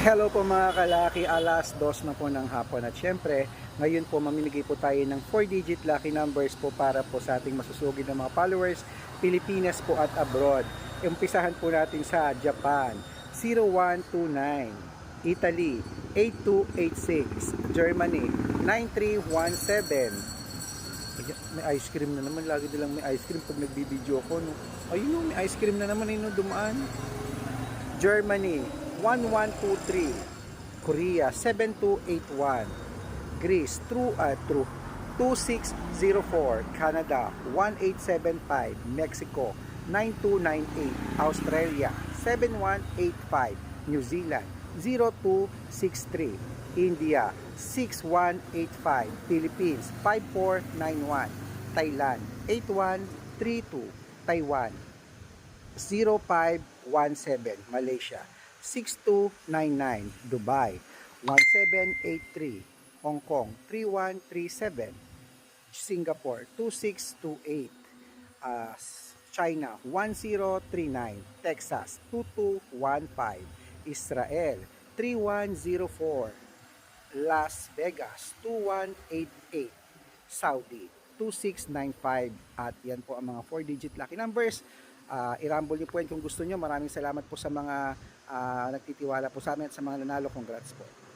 Hello po mga kalaki, alas dos na po ng hapon at syempre ngayon po mamimigay po tayo ng 4-digit lucky numbers po para po sa ating masusugid na mga followers Pilipinas po at abroad. Umpisahan po natin sa Japan 0129, Italy 8286, Germany 9317. Ayan, May ice cream na naman, lagi nilang may ice cream pag nagbibideo ko. No? Ayun may ice cream na naman, ayun dumaan. Germany 1123 Korea 7281 Greece true uh, true. 2604 Canada 1875 Mexico 9298 Australia 7185 New Zealand 0263 India 6185 Philippines 5491 Thailand 8132 Taiwan 0517 Malaysia 6299 Dubai. 1783 Hong Kong. 3137 Singapore. 2628 uh, China. 1039 Texas. 2215 Israel. 3104 Las Vegas. 2188 Saudi 2695 at yan po ang mga 4 digit lucky numbers. Uh, i-rumble nyo po yan kung gusto nyo maraming salamat po sa mga ah, nagtitiwala po sa amin at sa mga nanalo. Congrats po